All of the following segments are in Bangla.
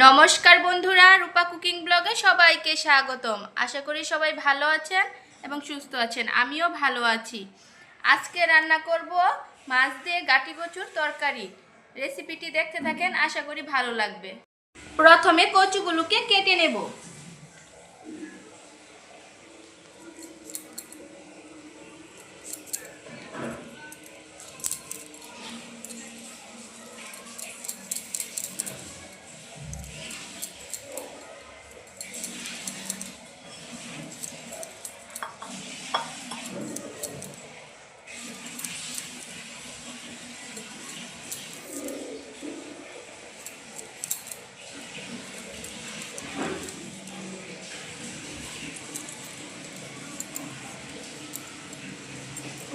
নমস্কার বন্ধুরা, রূপা কুকিং ব্লগে সবাইকে স্বাগতম। আশা করি সবাই ভালো আছেন এবং সুস্থ আছেন। আমিও ভালো আছি। আজকে রান্না করব মাছ দিয়ে গাটি কচুর তরকারি। রেসিপিটি দেখতে থাকেন, আশা করি ভালো লাগবে। প্রথমে কচুগুলোকে কেটে নেব।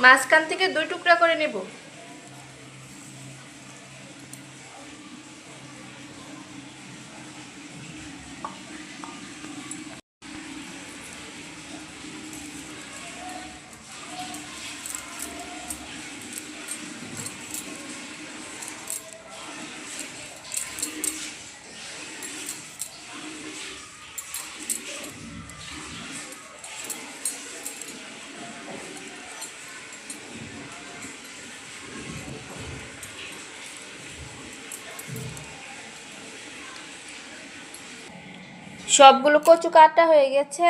মাঝখান থেকে দুই টুকরা করে নেব। সবগুলো কচু কাটা হয়ে গেছে।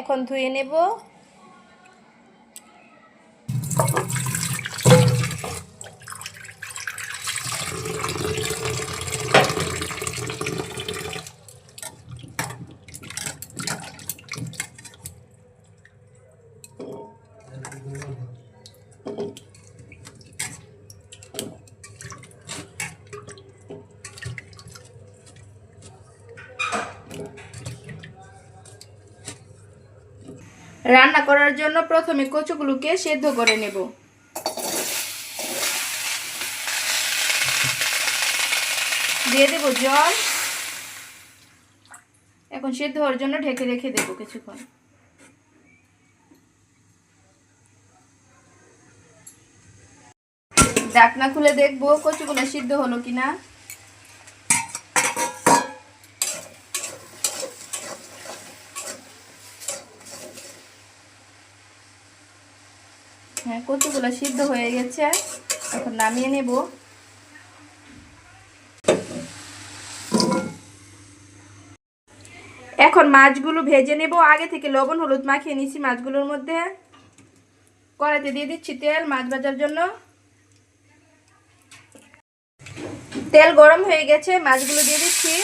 এখন ধুয়ে নেব। রান্না করার জন্য প্রথমে কচুগুলোকে সেদ্ধ করে নেব। দিয়ে দেব জল। এখন সেদ্ধ হওয়ার জন্য ঢেকে রেখে দেবো কিছুক্ষণ। ডাকনা খুলে দেখব কচুগুলো সিদ্ধ হলো কিনা। কচুগুলো সিদ্ধ হয়ে গেছে। এখন নামিয়ে নেব। এখন মাছগুলো ভেজে নেব। আগে থেকে লবণ, হলুদ মাখিয়ে নিচ্ছি মাছগুলোর মধ্যে। কড়াইতে দিয়ে দিচ্ছি তেল মাছ ভাজার জন্য। তেল গরম হয়ে গেছে, মাছগুলো দিয়ে দিচ্ছি।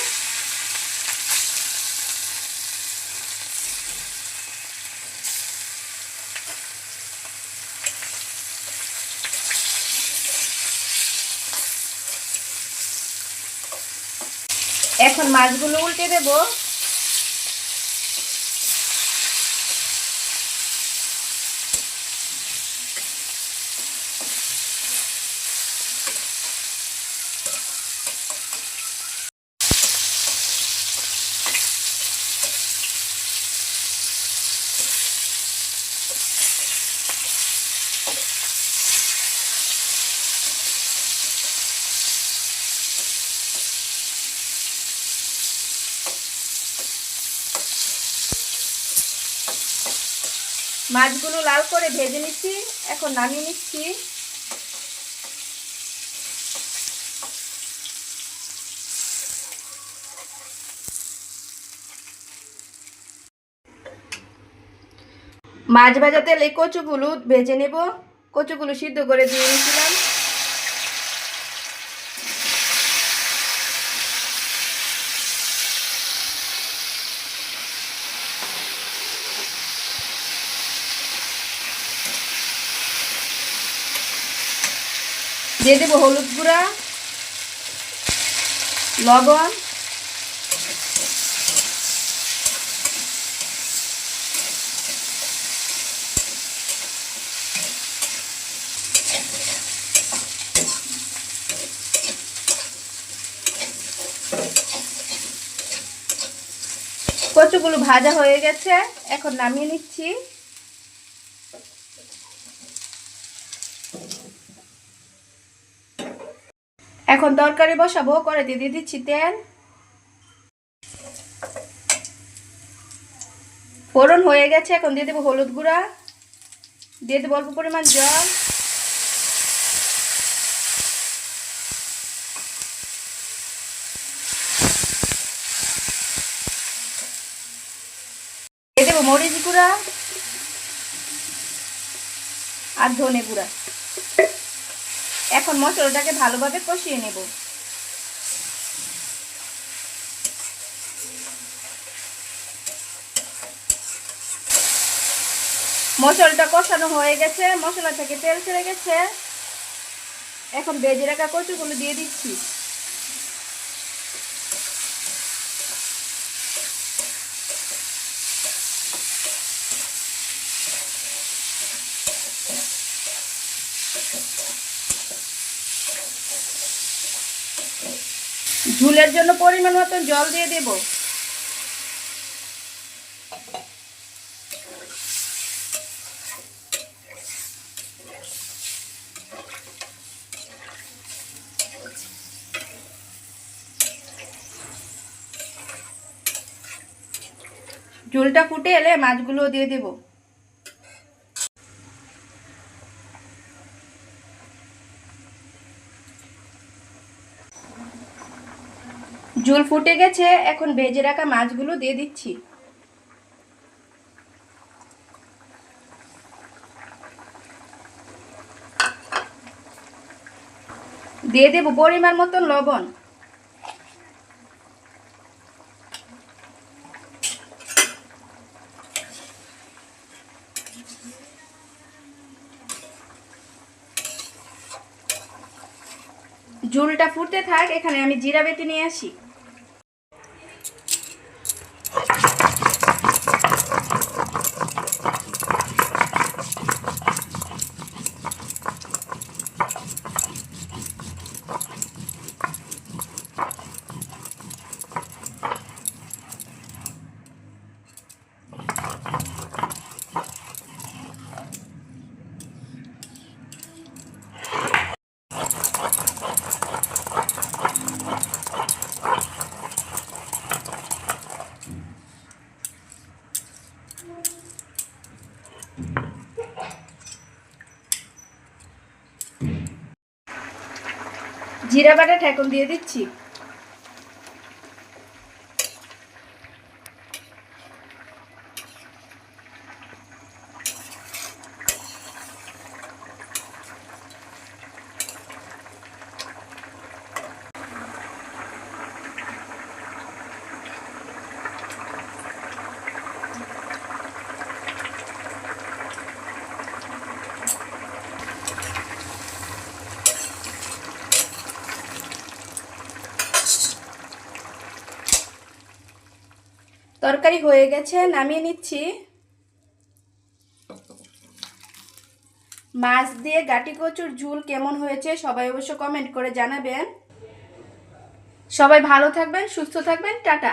এখন মাছগুলো উল্টে দেব। মাছগুলো লাল করে ভেজে নিচ্ছি, এখন নামিয়ে নিচ্ছি। মাছ ভাজা তেলে কচুগুলো ভেজে নেব। কচুগুলো সিদ্ধ করে দিয়ে নিয়েছিলাম। দিয়ে দেবো হলুদ গুঁড়া লবণ কচুগুলো ভাজা হয়ে গেছে এখন নামিয়ে নিচ্ছি। এখন তরকারি বসাবো, করে দিয়ে দিচ্ছি তেল। ফোড়ন হয়ে গেছে, এখন দিয়ে দেবো হলুদ গুঁড়া। দিয়ে দেবো অল্প পরিমাণ জল। দিয়ে দেবো মরিচ গুঁড়া আর ধনে গুঁড়া। এখন মশলাটাকে ভালোভাবে কষিয়ে নেব। মশলাটা কষানো হয়ে গেছে, মশলা থেকে তেল ছেড়ে গেছে। এখন বেজে রাখা কচুগুলো দিয়ে দিচ্ছি। ঝুলের জন্য পরিমাণ মতো জল দিয়ে দেব। ঝোলটা ফুটে এলে মাছগুলো দিয়ে দেব। ঝোল ফুটে গেছে, এখন ভেজে রাখা মাছগুলো দিয়ে দিচ্ছি। দিয়ে দেব পরিমাণ মতন লবণ। ঝোলটা ফুটতে থাক, এখানে আমি জিরা বেটে নিয়ে আসি। জিরা বাটা ঠেকন দিয়ে দিচ্ছি। তরকারি হয়ে গেছে, নামিয়ে নিচ্ছি। মাছ দিয়ে গাটি কচুর ঝুল কেমন হয়েছে সবাই অবশ্য কমেন্ট করে জানাবেন। সবাই ভালো থাকবেন, সুস্থ থাকবেন, টাটা।